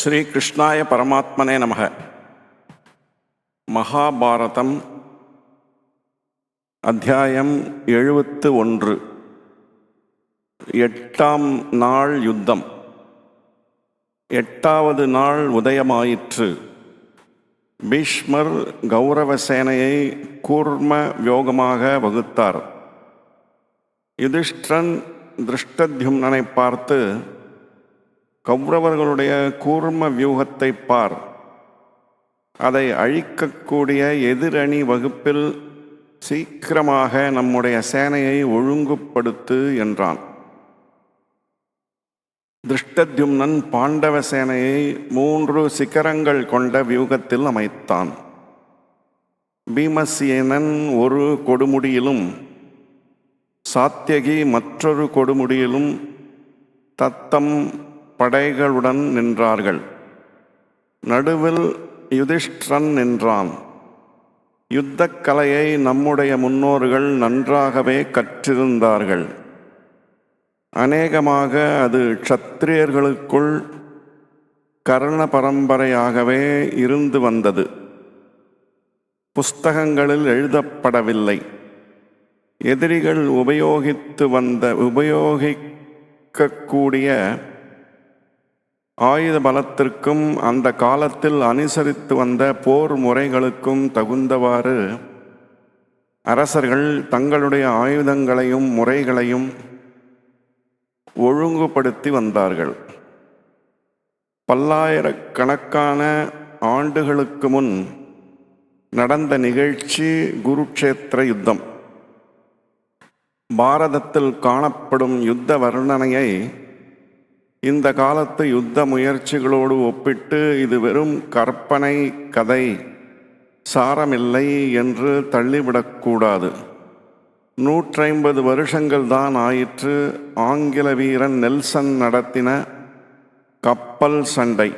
ஸ்ரீ கிருஷ்ணாய பரமாத்மனே நமக. மகாபாரதம் அத்தியாயம் எழுபத்து ஒன்று. எட்டாம் நாள் யுத்தம். எட்டாவது நாள் உதயமாயிற்று. பீஷ்மர் கௌரவ சேனையை கூர்ம யோகமாக வகுத்தார். யுதிஷ்டன் திருஷ்டத்யும்னனை பார்த்து கௌரவர்களுடைய கூர்ம வியூகத்தை பார். அதை அழிக்கக்கூடிய எதிரணி வகுப்பில் சீக்கிரமாக நம்முடைய சேனையை ஒழுங்குபடுத்து என்றான். திருஷ்டத்யும்னன் பாண்டவ சேனையை மூன்று சிகரங்கள் கொண்ட வியூகத்தில் அமைத்தான். பீமசேனன் ஒரு கொடுமுடியிலும் சாத்தியகி மற்றொரு கொடுமுடியிலும் தத்தம் படைகளுடன் நின்றார்கள். நடுவில் யுதிஷ்டிரன் நின்றான். யுத்தக் கலையை நம்முடைய முன்னோர்கள் நன்றாகவே கற்றிருந்தார்கள். அநேகமாக அது க்ஷத்திரியர்களுக்குள் கர்ண பரம்பரையாகவே இருந்து வந்தது. புஸ்தகங்களில் எழுதப்படவில்லை. எதிரிகள் உபயோகித்து வந்த உபயோகிக்கக்கூடிய ஆயுத பலத்திற்கும் அந்த காலத்தில் அனுசரித்து வந்த போர் முறைகளுக்கும் தகுந்தவாறு அரசர்கள் தங்களுடைய ஆயுதங்களையும் முறைகளையும் ஒழுங்குபடுத்தி வந்தார்கள். பல்லாயிரக்கணக்கான ஆண்டுகளுக்கு முன் நடந்த நிகழ்ச்சி குருக்ஷேத்திர யுத்தம். பாரதத்தில் காணப்படும் யுத்த வர்ணனையை இந்த காலத்து யுத்த முயற்சிகளோடு ஒப்பிட்டு இது வெறும் கற்பனை கதை. சாரமில்லை என்று தள்ளிவிடக்கூடாது நூற்றைம்பது வருஷங்கள் தான் ஆயிற்று. ஆங்கில வீரன் நெல்சன் நடத்தின கப்பல் சண்டை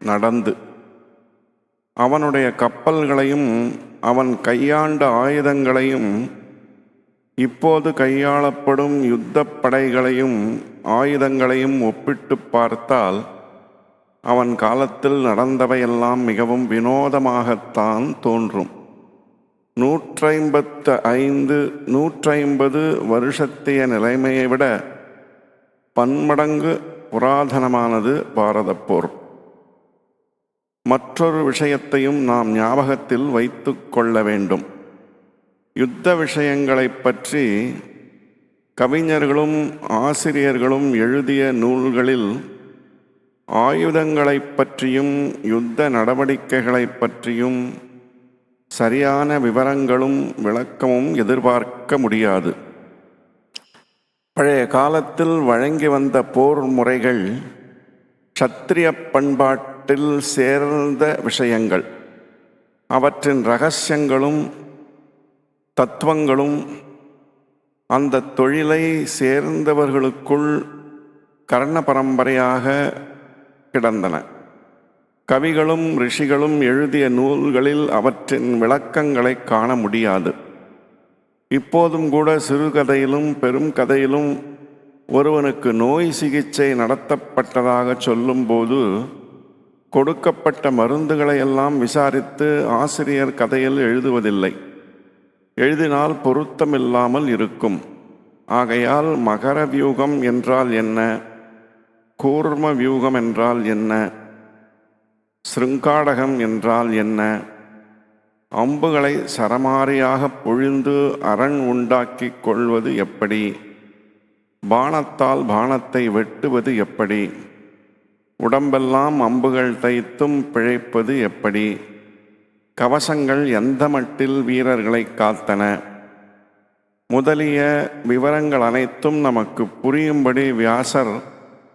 நடந்து. அவனுடைய கப்பல்களையும் அவன் கையாண்ட ஆயுதங்களையும் இப்போது கையாளப்படும் யுத்தப்படைகளையும் ஆயுதங்களையும் ஒப்பிட்டு பார்த்தால் அவன் காலத்தில் நடந்தவையெல்லாம் மிகவும் வினோதமாகத்தான் தோன்றும். நூற்றைம்பத்து ஐந்து நூற்றைம்பது வருஷத்திய நிலைமையை விட பன்மடங்கு புராதனமானது பாரதப் போர். மற்றொரு விஷயத்தையும் நாம் ஞாபகத்தில் வைத்து கொள்ள வேண்டும். யுத்த விஷயங்களைப் பற்றி கவிஞர்களும் ஆசிரியர்களும் எழுதிய நூல்களில் ஆயுதங்களைப் பற்றியும் யுத்த நடவடிக்கைகளைப் பற்றியும் சரியான விவரங்களும் விளக்கமும் எதிர்பார்க்க முடியாது. பழைய காலத்தில் வழங்கி வந்த போர் முறைகள் சத்திரிய பண்பாட்டில் சேர்ந்த விஷயங்கள். அவற்றின் ரகசியங்களும் தத்துவங்களும் அந்த தொழிலை சேர்ந்தவர்களுக்குள் கர்ண பரம்பரையாக கிடந்தன. கவிகளும் ரிஷிகளும் எழுதிய நூல்களில் அவற்றின் விளக்கங்களை காண முடியாது. இப்போதும் கூட சிறுகதையிலும் பெரும் கதையிலும் ஒருவனுக்கு நோய் சிகிச்சை நடத்தப்பட்டதாக சொல்லும்போது கொடுக்கப்பட்ட மருந்துகளை எல்லாம் விசாரித்து ஆசிரியர் கதையில் எழுதுவதில்லை. எழுதினால் பொருத்தமில்லாமல் இருக்கும். ஆகையால் மகர வியூகம் என்றால் என்ன? கூர்ம வியூகம் என்றால் என்ன? சிருங்காடகம் என்றால் என்ன? அம்புகளை சரமாரியாக பொழிந்து அரண் உண்டாக்கி கொள்வது எப்படி? பானத்தால் பானத்தை வெட்டுவது எப்படி? உடம்பெல்லாம் அம்புகள் தைத்தும் பிழைப்பது எப்படி? கவசங்கள் எந்த மட்டில் வீரர்களை காத்தன? முதலிய விவரங்கள் அனைத்தும் நமக்கு புரியும்படி வியாசர்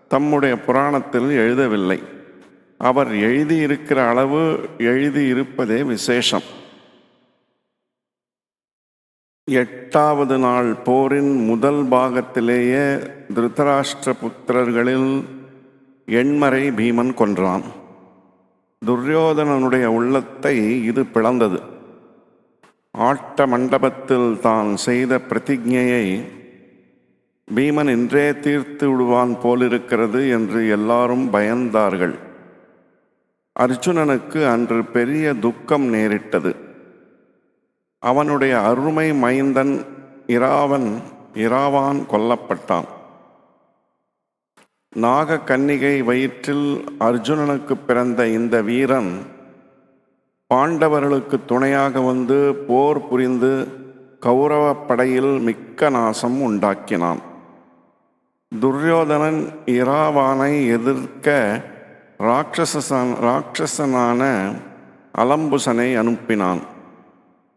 தம்முடைய புராணத்தில் எழுதவில்லை. அவர் எழுதியிருக்கிற அளவு எழுதியிருப்பதே விசேஷம். எட்டாவது நாள் போரின் முதல் பாகத்திலேயே திருதராஷ்டிர புத்திரர்களில் எண்மறை பீமன் கொன்றான். துரியோதனனுடைய உள்ளத்தை இது பிளந்தது. ஆட்ட மண்டபத்தில் தான் செய்த பிரதிஜையை பீமன் இன்றே தீர்த்து விடுவான் போலிருக்கிறது என்று எல்லாரும் பயந்தார்கள். அர்ஜுனனுக்கு அன்று பெரிய துக்கம் நேரிட்டது. அவனுடைய அருமை மைந்தன் இராவன் இராவான் கொல்லப்பட்டான். நாக கன்னிகை வயிற்றில் அர்ஜுனனுக்கு பிறந்த இந்த வீரன் பாண்டவர்களுக்கு துணையாக வந்து போர் புரிந்து கௌரவப் படையில் மிக்க நாசம் உண்டாக்கினான். துரியோதனன் இராவானை எதிர்க்க ராட்சசன் ராட்சசனான அலம்புசனை அனுப்பினான்.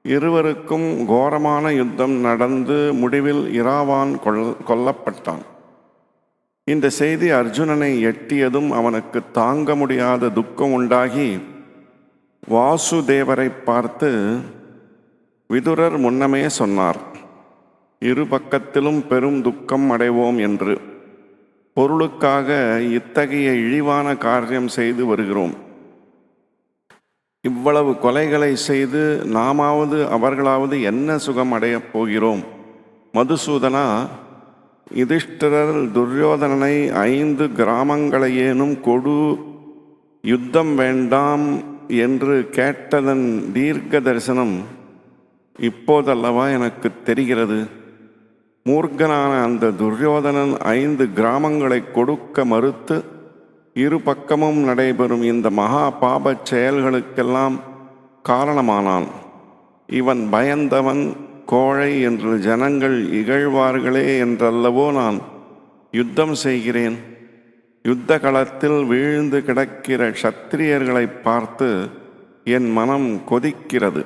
இருவருக்கும் கோரமான யுத்தம் நடந்து முடிவில் இராவான் கொல் கொல்லப்பட்டான். இந்த செய்தி அர்ஜுனனை எட்டியதும் அவனுக்கு தாங்க முடியாத துக்கம் உண்டாகி வாசுதேவரை பார்த்து விதுரர் முன்னமே சொன்னார் இரு பக்கத்திலும் பெரும் துக்கம் அடைவோம் என்று. பொருளுக்காக இத்தகைய இழிவான காரியம் செய்து வருகிறோம். இவ்வளவு கொலைகளை செய்து நாமாவது அவர்களாவது என்ன சுகம் அடையப் போகிறோம்? மதுசூதனா யுதிஷ்டிரர் துரியோதனனை ஐந்து கிராமங்களையேனும் கொடு யுத்தம் வேண்டாம் என்று கேட்டதன் தீர்க்க தரிசனம் இப்போதல்லவா எனக்கு தெரிகிறது. மூர்க்கனான அந்த துரியோதனன் ஐந்து கிராமங்களை கொடுக்க மறுத்து இரு பக்கமும் நடைபெறும் இந்த மகா பாபச் செயல்களுக்கெல்லாம் காரணமானான். இவன் பயந்தவன் கோழை என்று ஜனங்கள் இகழ்வார்களே என்றல்லவோ நான் யுத்தம் செய்கிறேன். யுத்த களத்தில் வீழ்ந்து கிடக்கிற சத்திரியர்களை பார்த்து என் மனம் கொதிக்கிறது.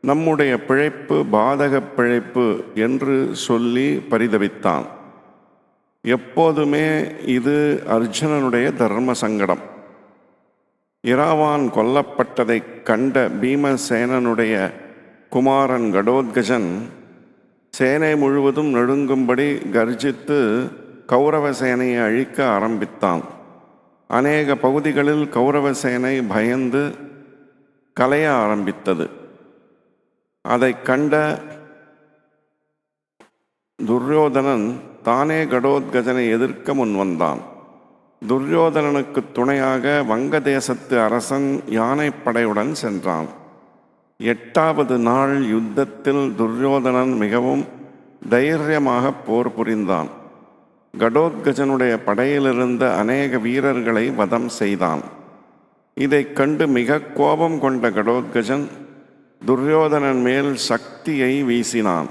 நம்முடைய பிழைப்பு பாதக பிழைப்பு என்று சொல்லி பரிதவித்தான். எப்போதுமே இது அர்ஜுனனுடைய தர்ம சங்கடம். இராவான் கொல்லப்பட்டதைக் கண்ட பீமசேனனுடைய குமாரன் கடோத்கஜன் சேனை முழுவதும் நடுங்கும்படி கர்ஜித்து கௌரவ சேனையை அழிக்க ஆரம்பித்தான். அநேக பகுதிகளில் கௌரவ சேனை பயந்து கலைய ஆரம்பித்தது. அதை கண்ட துரியோதனன் தானே கடோத்கஜனை எதிர்க்க முன்வந்தான். துரியோதனனுக்கு துணையாக வங்கதேசத்து அரசன் யானைப்படையுடன் சென்றான். எட்டாவது நாள் யுத்தத்தில் துரியோதனன் மிகவும் தைரியமாக போர் புரிந்தான். கடோத்கஜனுடைய படையிலிருந்த அநேக வீரர்களை வதம் செய்தான். இதைக் கண்டு மிக கோபம் கொண்ட கடோத்கஜன் துரியோதனன் மேல் சக்தியை வீசினான்.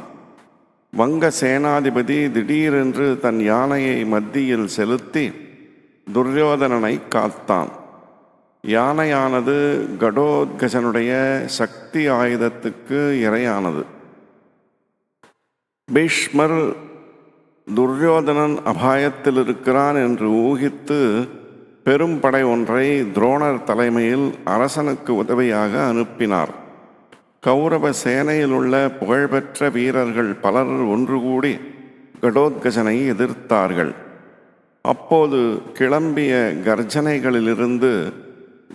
வங்க சேனாதிபதி திடீரென்று தன் யானையை மத்தியில் செலுத்தி துரியோதனனை காத்தான். யானையானது கடோத்கஜனுடைய சக்தி ஆயுதத்துக்கு இரையானது. பீஷ்மர் துரியோதனன் அபாயத்தில் இருக்கிறான் என்று ஊகித்து பெரும் படை ஒன்றை துரோணர் தலைமையில் அரசனுக்கு உதவியாக அனுப்பினார். கௌரவ சேனையில் உள்ள புகழ்பெற்ற வீரர்கள் பலர் ஒன்று கூடி கடோத்கஜனை எதிர்த்தார்கள். அப்போது கிளம்பிய கர்ஜனைகளிலிருந்து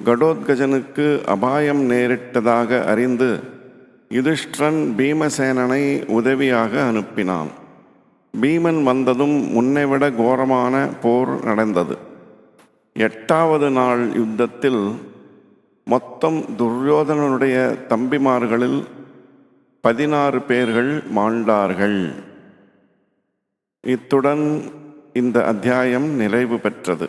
கடோத்கஜனுக்கு அபாயம் நேரிட்டதாக அறிந்து யுதிஷ்டிரன் பீமசேனனை உதவியாக அனுப்பினான். பீமன் வந்ததும் முன்னைவிட கோரமான போர் நடந்தது. எட்டாவது நாள் யுத்தத்தில் மொத்தம் துரியோதனனுடைய தம்பிமார்களில் பதினாறு பேர்கள் மாண்டார்கள். இத்துடன் இந்த அத்தியாயம் நிறைவு பெற்றது.